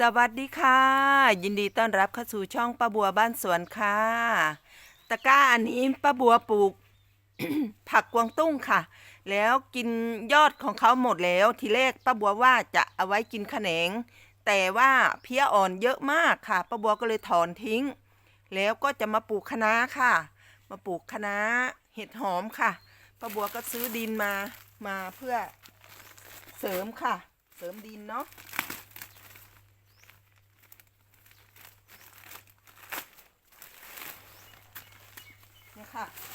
สวัสดีค่ะ ยินดีต้อนรับเข้าสู่ช่องป้าบัวบ้านสวนค่ะตะกร้าอันนี้ป้าบัวปลูก ผักกวางตุ้งค่ะ แล้วกินยอดของเขาหมดแล้วทีแรกป้าบัวว่าจะเอาไว้กินขแขนง แต่ว่าเพี้ยอ่อนเยอะมากค่ะป้าบัวก็เลยถอนทิ้ง แล้วก็จะมาปลูกคะน้าค่ะ มาปลูกคะน้าเห็ดหอมค่ะป้าบัวก็ซื้อดินมามาเพื่อเสริมค่ะ เสริมดินเนาะ เ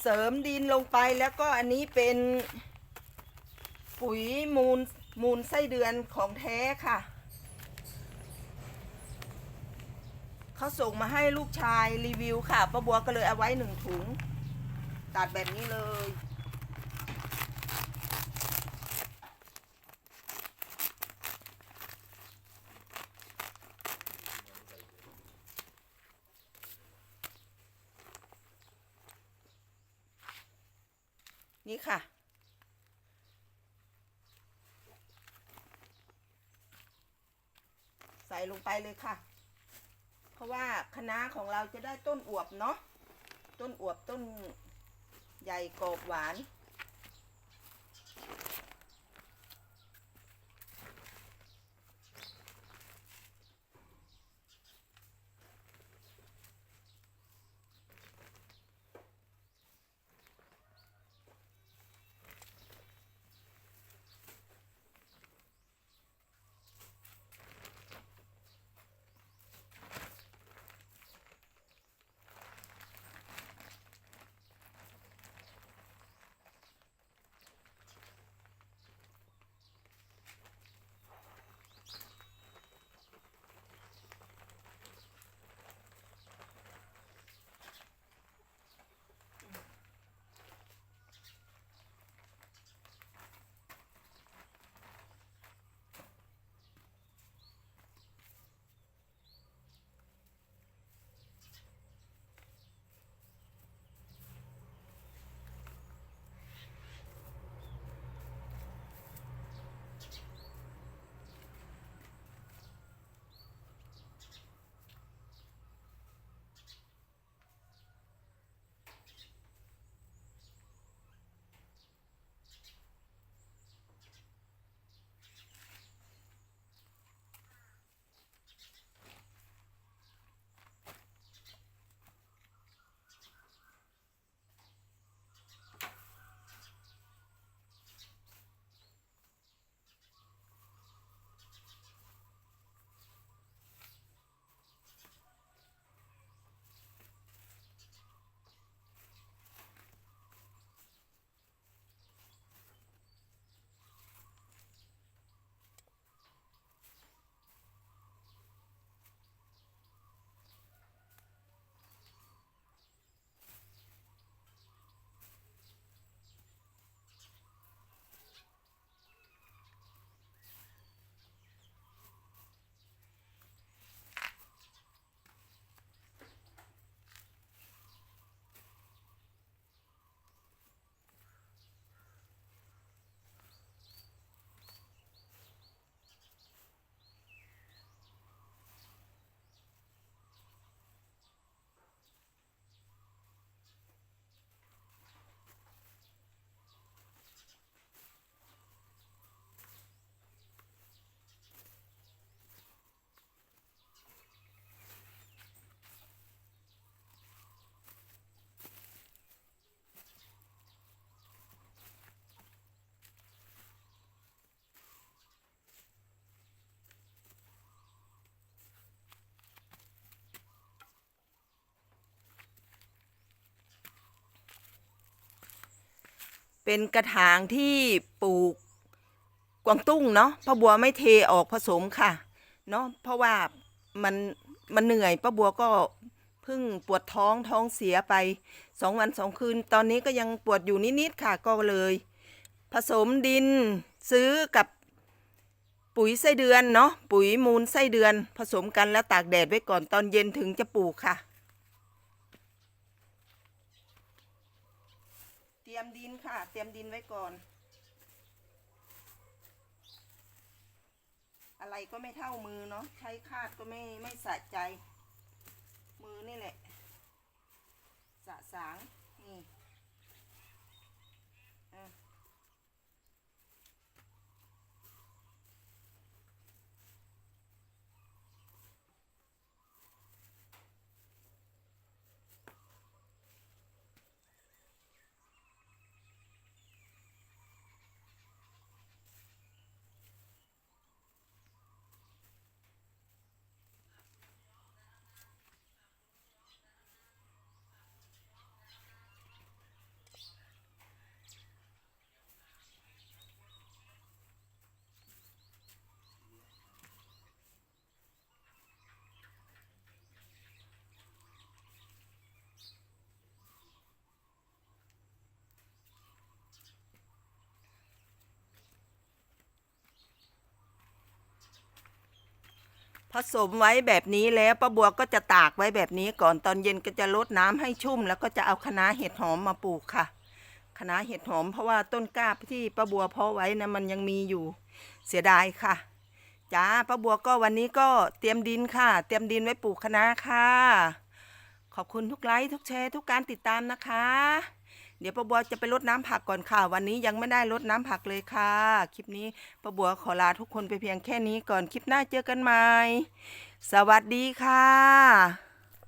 เสริมดินลงไปแล้วก็อันนี้เป็นปุ๋ยมูลมูลไส้เดือนของแท้ค่ะ เขาส่งมาให้ลูกชายรีวิวค่ะป้าบัวก็เลยเอาไว้หนึ่งถุง ตัดแบบนี้เลย นี้ค่ะ ใส่ลงไปเลยค่ะ เพราะว่าคณะของเราจะได้ต้นอวบเนาะต้นอวบต้นใหญ่กรอบหวาน เป็นกระถางที่ปลูกกวางตุ้งเนาะป้าบัวไม่เทออกผสมค่ะ เนาะเพราะว่ามันมันเหนื่อยป้าบัวก็เพิ่งปวดท้องท้องเสียไปสองวันสองคืน ตอนนี้ก็ยังปวดอยู่นิดๆค่ะก็เลย ผสมดินซื้อกับปุ๋ยไส้เดือนเนาะปุ๋ยมูลไส้เดือนผสมกันแล้วตากแดดไว้ก่อนตอนเย็นถึงจะปลูกค่ะ เต รียมดินค่ะ เตรียมดินไว้ก่อน อะไรก็ไม่เท่ามือเนาะใช้คาดก็ไม่ไม่สะใจ มือนี่แหละ สะสางนี่ ผสมไว้แบบนี้แล้วป้าบัวก็จะตากไว้แบบนี้ก่อนตอนเย็นก็จะลดน้ำให้ชุ่ม แล้วก็จะเอาคะน้าเห็ดหอมมาปลูกค่ะคะน้าเห็ดหอมเพราะว่าต้นกล้าที่ป้าบัวเพาะไว้นะมันยังมีอยู่เสียดายค่ะจ้าป้าบัวก็วันนี้ก็เตรียมดินค่ะ เตรียมดินไว้ปลูกคะน้าค่ะ ขอบคุณทุกไลค์ทุกแชร์ทุกการติดตามนะคะ เดี๋ยวป้าบัวจะไปรดน้ำผักก่อนค่ะ วันนี้ยังไม่ได้รดน้ำผักเลยค่ะ คลิปนี้ป้าบัวขอลาทุกคนไปเพียงแค่นี้ก่อน คลิปหน้าเจอกันใหม่ สวัสดีค่ะ